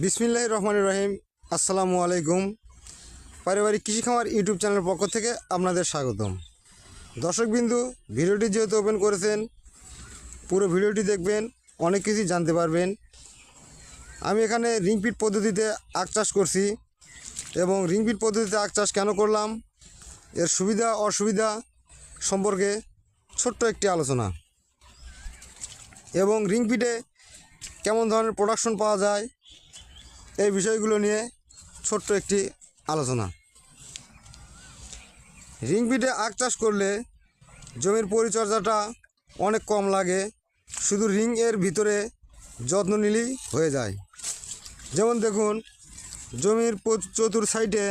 বিসমিল্লাহ রহমান রহিম। আসসালামু আলাইকুম। পারিবারিক কৃষি খামার ইউটিউব চ্যানেলের পক্ষ থেকে আপনাদের স্বাগতম। দর্শকবিন্দু, ভিডিওটি যেহেতু ওপেন করেছেন, পুরো ভিডিওটি দেখবেন, অনেক কিছুই জানতে পারবেন। আমি এখানে রিংপিট পদ্ধতিতে আখ চাষ করছি এবং রিংপিট পদ্ধতিতে আখ চাষ কেন করলাম, এর সুবিধা, অসুবিধা সম্পর্কে ছোট্ট একটি আলোচনা। এবং রিংপিটে কেমন ধরনের প্রোডাকশন পাওয়া যায় এই বিষয়গুলো নিয়ে ছোট্ট একটি আলোচনা। রিংপিটে আখ চাষ করলে জমির পরিচর্যাটা অনেক কম লাগে, শুধু রিং এর ভিতরে যত্ন নিলেই হয়ে যায়। যেমন দেখুন, জমির চতুর সাইডে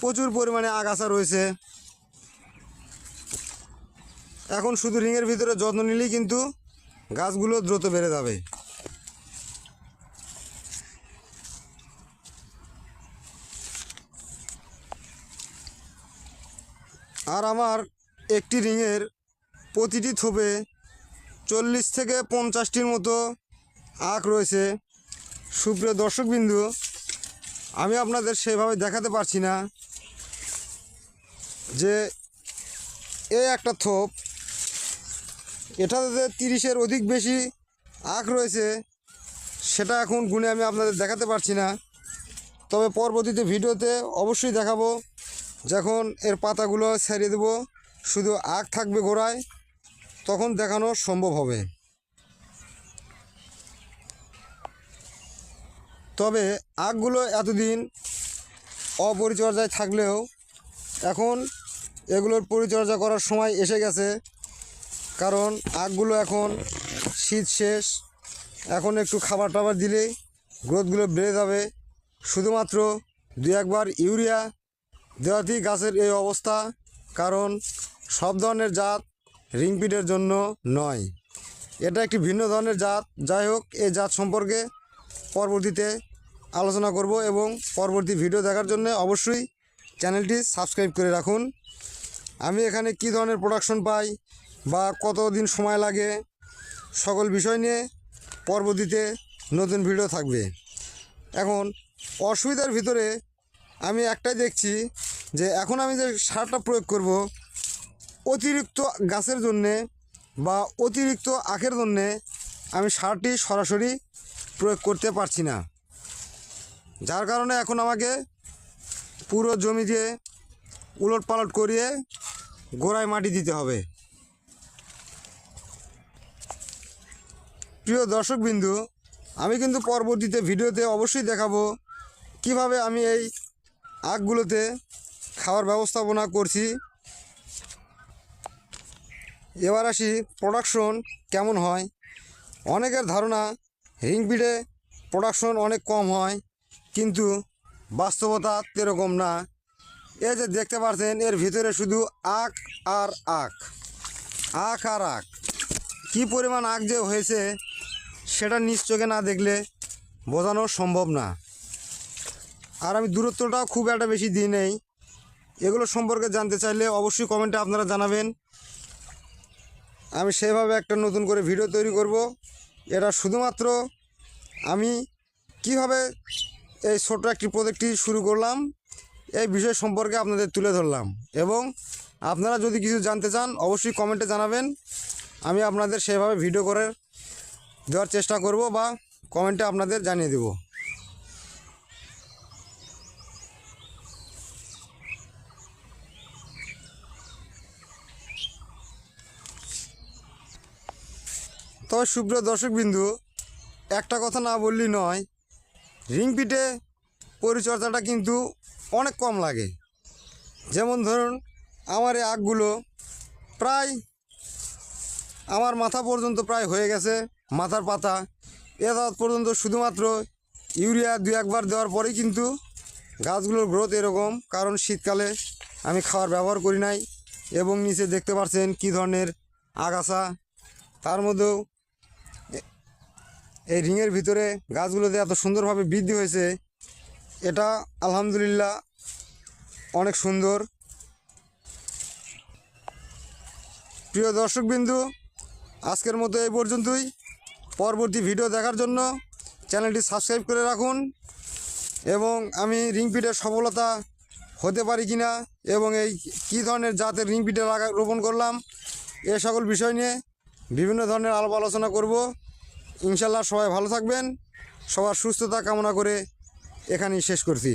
প্রচুর পরিমাণে আগাছা রয়েছে। এখন শুধু রিংয়ের ভিতরে যত্ন নিলেই কিন্তু গাছগুলো দ্রুত বেড়ে যাবে। আর আমার একটি রিংয়ের প্রতিটি থোপে চল্লিশ থেকে পঞ্চাশটির মতো আখ রয়েছে। সুপ্রিয় দর্শকবিন্দু, আমি আপনাদের সেভাবে দেখাতে পারছি না যে এ একটা থোপ, এটাতে তিরিশের অধিক বেশি আখ রয়েছে, সেটা এখন গুণে আমি আপনাদের দেখাতে পারছি না। তবে পরবর্তীতে ভিডিওতে অবশ্যই দেখাবো। যখন এর পাতাগুলো ছেড়ে দেব, শুধু আখ থাকবে গোড়ায়, তখন দেখানো সম্ভব হবে। তবে আখগুলো এতদিন অপরিচর্যায় থাকলেও এখন এগুলোর পরিচর্যা করার সময় এসে গেছে, কারণ আখগুলো এখন শীত শেষ। এখন একটু খাবার টাবার দিলেই গ্রোথগুলো বেড়ে যাবে। শুধুমাত্র দু একবার ইউরিয়া দেওয়াতেই গাছের এই অবস্থা কারণ সব ধরনের জাত রিংপিটের জন্য নয়। এটা একটি ভিন্ন ধরনের জাত। যাই হোক এই জাত সম্পর্কে পরবর্তীতে আলোচনা করব এবং পরবর্তী ভিডিও দেখার জন্য অবশ্যই চ্যানেলটি সাবস্ক্রাইব করে রাখুন। আমি এখানে কি ধরনের প্রোডাকশন পাই বা কতদিন সময় লাগে সকল বিষয় নিয়ে পরবর্তীতে নতুন ভিডিও থাকবে। এখন অসুবিধার ভিতরে আমি একটাই দেখছি যে এখন আমি যে সারটা প্রয়োগ করব, অতিরিক্ত গাছের জন্যে বা অতিরিক্ত আখের জন্যে আমি সারটি সরাসরি প্রয়োগ করতে পারছি না। যার কারণে এখন আমাকে পুরো জমি দিয়ে উলট পালট করিয়ে গোড়ায় মাটি দিতে হবে। প্রিয় দর্শকবিন্দু, আমি কিন্তু পরবর্তীতে ভিডিওতে অবশ্যই দেখাবো কীভাবে আমি এই আখগুলোতে খাওয়ার ব্যবস্থাপনা করছি। এবার আসি প্রোডাকশন কেমন হয়? অনেকের ধারণা রিংপিডে প্রোডাকশন অনেক কম হয়, কিন্তু বাস্তবতা এরকম না। এই যে দেখতে পাচ্ছেন এর ভিতরে শুধু আখ আর আখ। আখ আর আখ। কী পরিমাণ আখ যে হয়েছে, সেটা নিজ চোখে না দেখলে বোঝানো সম্ভব না। আর আমি দূরত্বটাও খুব একটা বেশি দিই নেই। এগুলো সম্পর্কে জানতে চাইলে অবশ্যই কমেন্টে আপনারা জানাবেন। আমি সেভাবে একটা নতুন করে ভিডিও তৈরি করব। এটা শুধুমাত্র আমি কীভাবে এই ছোট একটি প্রজেক্টটি শুরু করলাম, এই বিষয় সম্পর্কে আপনাদের তুলে ধরলাম। এবং আপনারা যদি কিছু জানতে চান, অবশ্যই কমেন্টে জানাবেন। আমি আপনাদের সেভাবে ভিডিও করে দেওয়ার চেষ্টা করব বা কমেন্টে আপনাদের জানিয়ে দেব। তবে সুপ্রিয় দর্শকবিন্দু, একটা কথা না বললেই নয়, রিং রিংপিটে পরিচর্যাটা কিন্তু অনেক কম লাগে। যেমন ধরুন, আমার এই আখগুলো প্রায় আমার মাথা পর্যন্ত প্রায় হয়ে গেছে, মাথার পাতা। এ যাওয়াত পর্যন্ত শুধুমাত্র ইউরিয়া দু একবার দেওয়ার পরেই কিন্তু গাছগুলোর গ্রোথ এরকম, কারণ শীতকালে আমি খাওয়ার ব্যবহার করি নাই। এবং নিচে দেখতে পাচ্ছেন কী ধরনের আগাছা, তার মধ্যেও এই রিংয়ের ভিতরে গাছগুলোতে এত সুন্দরভাবে বৃদ্ধি হয়েছে, এটা আলহামদুলিল্লাহ অনেক সুন্দর। প্রিয় দর্শকবিন্দু, আজকের মতো এই পর্যন্তই। পরবর্তী ভিডিও দেখার জন্য চ্যানেলটি সাবস্ক্রাইব করে রাখুন এবং আমি রিংপিটের সফলতা হতে পারি কি না এবং এই কী ধরনের জাতের রিংপিটে লাগা রোপণ করলাম, এ সকল বিষয় নিয়ে বিভিন্ন ধরনের আলাপ আলোচনা করব। ইনশাল্লাহ সবাই ভালো থাকবেন সবার সুস্থতা কামনা করে এখানেই শেষ করছি।